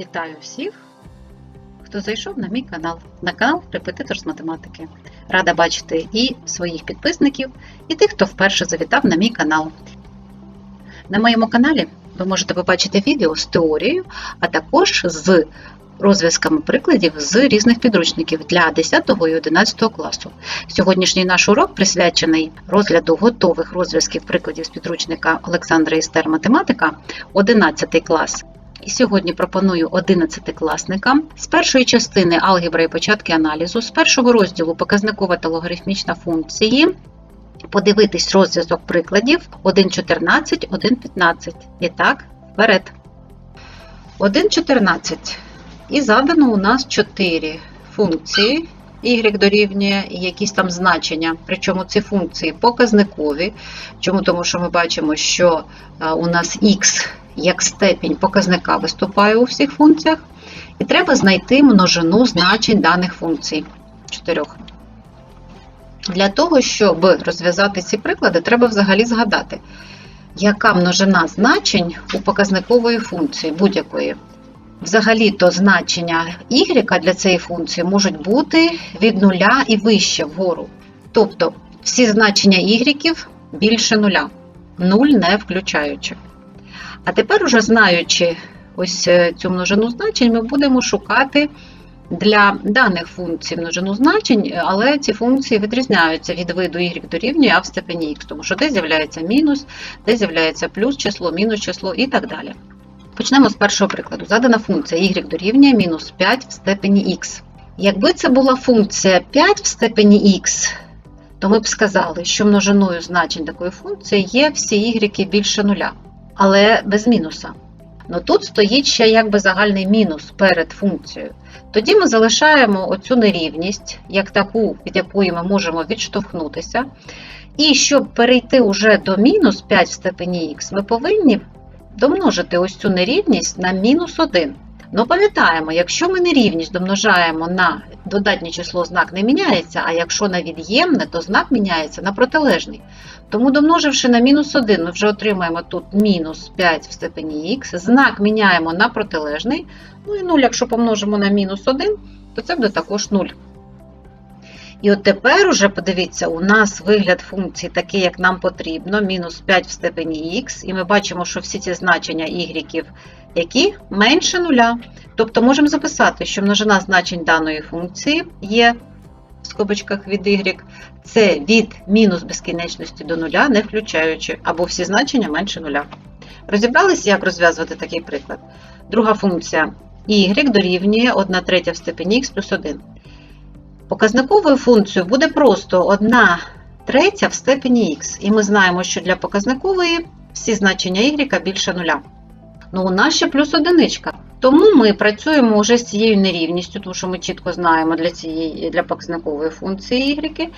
Вітаю всіх, хто зайшов на мій канал, на канал Репетитор з математики. Рада бачити і своїх підписників, і тих, хто вперше завітав на мій канал. На моєму каналі ви можете побачити відео з теорією, а також з розв'язками прикладів з різних підручників для 10 і 11 класу. Сьогоднішній наш урок присвячений розгляду готових розв'язків прикладів з підручника Олександра Істер Математика, 11 клас. І сьогодні пропоную 11-класникам з першої частини алгебра і початки аналізу, з першого розділу показникова та логарифмічна функції, подивитись розв'язок прикладів 1.14, 1.15. І так, вперед. 1.14. І задано у нас 4 функції. Y дорівнює якісь там значення, причому ці функції показникові. Чому? Тому що ми бачимо, що у нас x як степінь показника виступає у всіх функціях. І треба знайти множину значень даних функцій. Чотирьох. Для того, щоб розв'язати ці приклади, треба взагалі згадати, яка множина значень у показникової функції будь-якої. Взагалі-то значення y для цієї функції можуть бути від нуля і вище вгору. Тобто всі значення y більше нуля, 0 не включаючи. А тепер, уже знаючи ось е, цю множину значень, ми будемо шукати для даних функцій множину значень, але ці функції відрізняються від виду y дорівнює а в степені x, тому що де з'являється мінус, де з'являється плюс число, мінус число і так далі. Почнемо з першого прикладу. Задана функція y дорівнює мінус 5 в степені x. Якби це була функція 5 в степені x, то ми б сказали, що множиною значень такої функції є всі y більше нуля, але без мінуса. Но тут стоїть ще якби загальний мінус перед функцією. Тоді ми залишаємо оцю нерівність, як таку, від якої ми можемо відштовхнутися. І щоб перейти уже до мінус 5 в степені х, ми повинні домножити ось цю нерівність на мінус 1. Ну, пам'ятаємо, якщо ми нерівність домножаємо на додатнє число, знак не міняється, а якщо на від'ємне, то знак міняється на протилежний. Тому, домноживши на мінус 1, ми вже отримаємо тут мінус 5 в степені х, знак міняємо на протилежний. Ну і 0, якщо помножимо на мінус 1, то це буде також 0. І от тепер уже, подивіться, у нас вигляд функції такий, як нам потрібно, мінус 5 в степені х, і ми бачимо, що всі ці значення y, які менше нуля. Тобто можемо записати, що множина значень даної функції є в скобочках від y, це від мінус безкінечності до нуля, не включаючи, або всі значення менше нуля. Розібралися, як розв'язувати такий приклад. Друга функція y дорівнює 1 третя в степені х плюс 1. Показниковою функцією буде просто 1 третя в степені х. І ми знаємо, що для показникової всі значення y більше нуля. Ну, у нас ще плюс одиничка. Тому ми працюємо вже з цією нерівністю, тому що ми чітко знаємо для цієї для показникової функції y.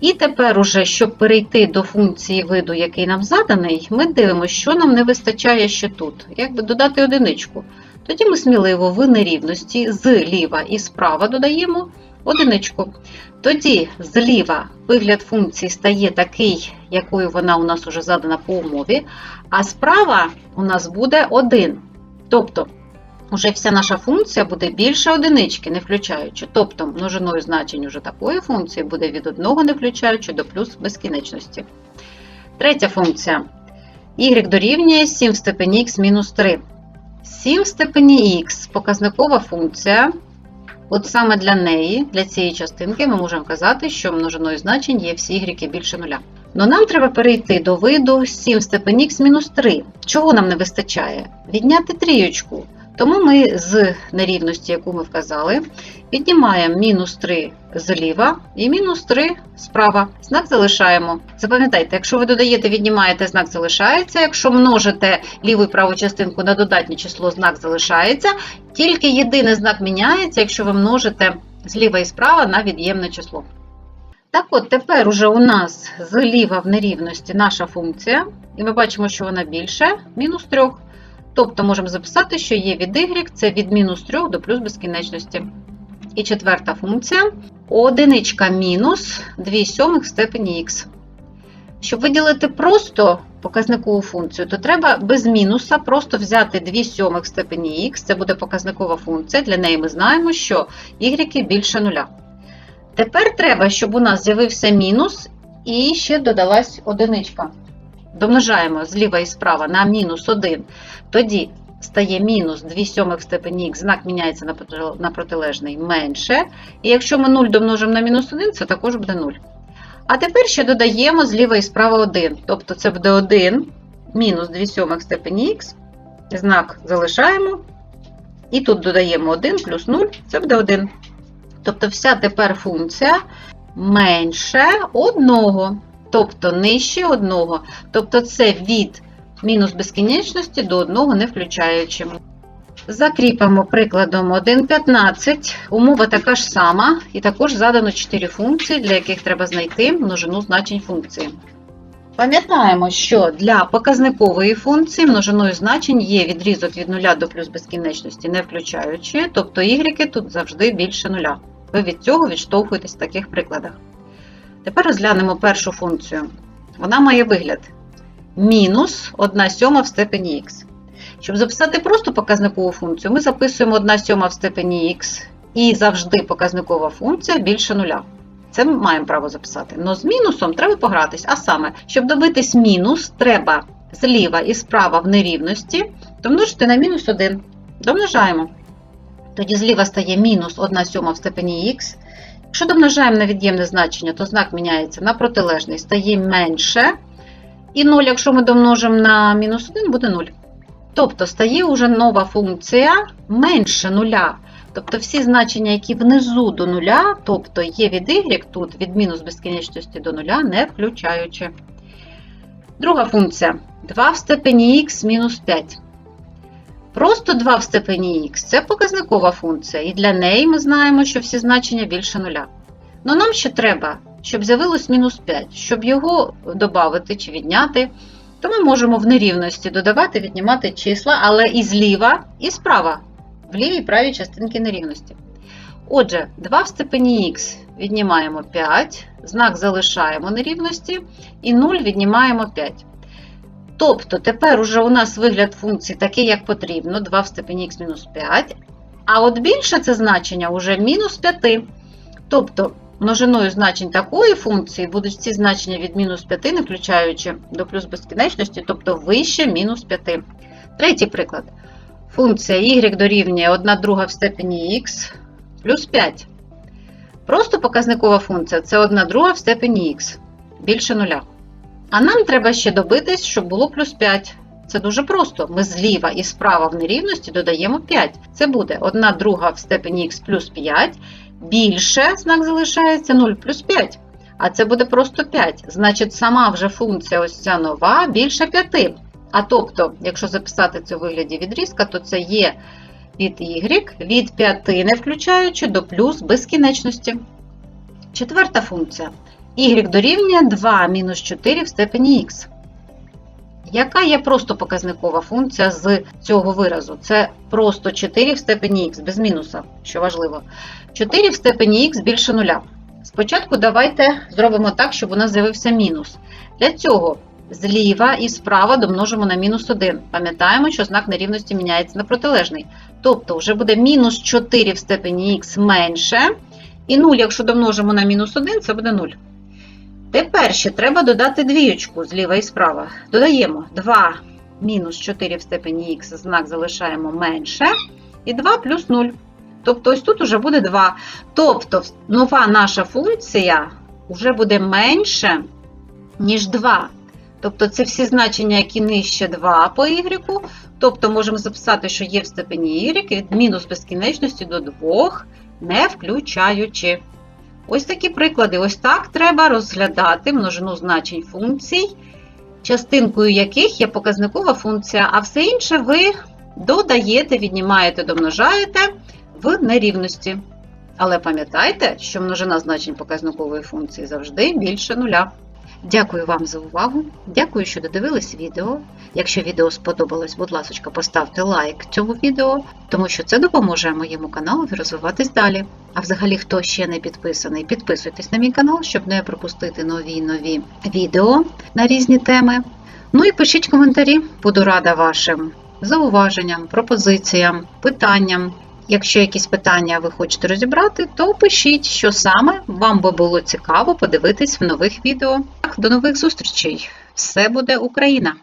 І тепер, уже, щоб перейти до функції виду, який нам заданий, ми дивимося, що нам не вистачає ще тут. Якби додати одиничку. Тоді ми сміливо в нерівності зліва і справа додаємо одиничку. Тоді зліва вигляд функції стає такий, якою вона у нас вже задана по умові, а справа у нас буде 1. Тобто, вже вся наша функція буде більше одинички, не включаючи. Тобто, множиною значень уже такої функції буде від 1 не включаючи до плюс безкінечності. Третя функція. y дорівнює 7 в степені х мінус 3. 7 в степені х показникова функція. От саме для неї, для цієї частинки, ми можемо казати, що множиною значень є всі y більше нуля. Но нам треба перейти до виду 7 в степені х мінус 3. Чого нам не вистачає? Відняти трієчку. Тому ми з нерівності, яку ми вказали, віднімаємо мінус 3 зліва і мінус 3 справа. Знак залишаємо. Запам'ятайте, якщо ви додаєте, віднімаєте, знак залишається. Якщо множите ліву і праву частинку на додатнє число, знак залишається. Тільки єдиний знак міняється, якщо ви множите зліва і справа на від'ємне число. Так от, тепер уже у нас зліва в нерівності наша функція, і ми бачимо, що вона більше мінус 3. Тобто можемо записати, що є від y це від мінус 3 до плюс безкінечності. І четверта функція одиничка мінус 2 сьомих в степені х. Щоб виділити просто показникову функцію, то треба без мінуса просто взяти 2 сьомих в степені х, це буде показникова функція. Для неї ми знаємо, що y більше нуля. Тепер треба, щоб у нас з'явився мінус і ще додалась одиничка. Домножаємо зліва і справа на мінус 1. Тоді стає мінус 2 сьомих степені х, знак міняється на протилежний менше. І якщо ми 0 домножимо на мінус 1, це також буде 0. А тепер ще додаємо зліва і справа 1. Тобто це буде 1 мінус 2 сьомих степені х. Знак залишаємо. І тут додаємо 1 плюс 0, це буде 1. Тобто вся тепер функція менше 1, тобто нижче 1. Тобто це від мінус безкінечності до 1 не включаючи. Закріпимо прикладом 1,15. Умова така ж сама, і також задано 4 функції, для яких треба знайти множину значень функції. Пам'ятаємо, що для показникової функції множиною значень є відрізок від 0 до плюс безкінечності, не включаючи, тобто y тут завжди більше 0. Ви від цього відштовхуєтесь в таких прикладах. Тепер розглянемо першу функцію. Вона має вигляд мінус 1 сьома в степені х. Щоб записати просто показникову функцію, ми записуємо 1 сьома в степені х і завжди показникова функція більше нуля. Це ми маємо право записати. Но з мінусом треба погратись. А саме, щоб добитись мінус, треба зліва і справа в нерівності домножити на мінус 1. Домножаємо. Тоді зліва стає мінус 1 сьома в степені х. Якщо домножаємо на від'ємне значення, то знак міняється на протилежний, стає менше. І 0, якщо ми домножимо на мінус 1, буде 0. Тобто стає вже нова функція менше нуля. Тобто всі значення, які внизу до нуля, тобто є від y тут від мінус безкінечності до нуля, не включаючи. Друга функція 2 в степені х мінус 5. Просто 2 в степені х це показникова функція, і для неї ми знаємо, що всі значення більше нуля. Но нам ще треба, щоб з'явилось мінус 5, щоб його додати чи відняти то ми можемо в нерівності додавати, віднімати числа, але і зліва, і справа, в лівій і правій частинки нерівності. Отже, 2 в степені х віднімаємо 5, знак залишаємо нерівності, і 0 віднімаємо 5. Тобто тепер уже у нас вигляд функції такий, як потрібно, 2 в степені х мінус 5. А от більше це значення вже мінус 5. Тобто множиною значень такої функції будуть ці значення від мінус 5, не включаючи до плюс безкінечності, тобто вище мінус 5. Третій приклад. Функція y дорівнює 1 друга в степені х плюс 5. Просто показникова функція це 1 друга в степені х більше нуля. А нам треба ще добитись, щоб було плюс 5. Це дуже просто. Ми зліва і справа в нерівності додаємо 5. Це буде 1 друга в степені х плюс 5 більше знак залишається 0 плюс 5. А це буде просто 5. Значить, сама вже функція ось ця нова більше 5. А тобто, якщо записати це у вигляді відрізка, то це є від y від 5, не включаючи до плюс безкінечності. Четверта функція. Y дорівнює 2 мінус 4 в степені х. Яка є просто показникова функція з цього виразу? Це просто 4 в степені х без мінуса, що важливо. 4 в степені х більше нуля. Спочатку давайте зробимо так, щоб у нас з'явився мінус. Для цього зліва і справа домножимо на мінус 1. Пам'ятаємо, що знак нерівності міняється на протилежний. Тобто вже буде мінус 4 в степені х менше. І 0, якщо домножимо на мінус 1, це буде 0. Тепер ще треба додати двіючку зліва і справа. Додаємо 2 мінус 4 в степені х, знак залишаємо менше. І 2 плюс 0. Тобто ось тут вже буде 2. Тобто нова наша функція вже буде менше, ніж 2. Тобто це всі значення, які нижче 2 по y. Тобто можемо записати, що є в степені y від мінус безкінечності до 2, не включаючи. Ось такі приклади. Ось так треба розглядати множину значень функцій, частинкою яких є показникова функція, а все інше ви додаєте, віднімаєте, домножаєте в нерівності. Але пам'ятайте, що множина значень показникової функції завжди більше нуля. Дякую вам за увагу. Дякую, що додивились відео. Якщо відео сподобалось, будь ласка, поставте лайк цьому відео, тому що це допоможе моєму каналу розвиватись далі. А взагалі, хто ще не підписаний, підписуйтесь на мій канал, щоб не пропустити нові нові відео на різні теми. Ну і пишіть коментарі, буду рада вашим зауваженням, пропозиціям, питанням. Якщо якісь питання ви хочете розібрати, то пишіть, що саме вам би було цікаво подивитись в нових відео. До нових зустрічей! Все буде Україна!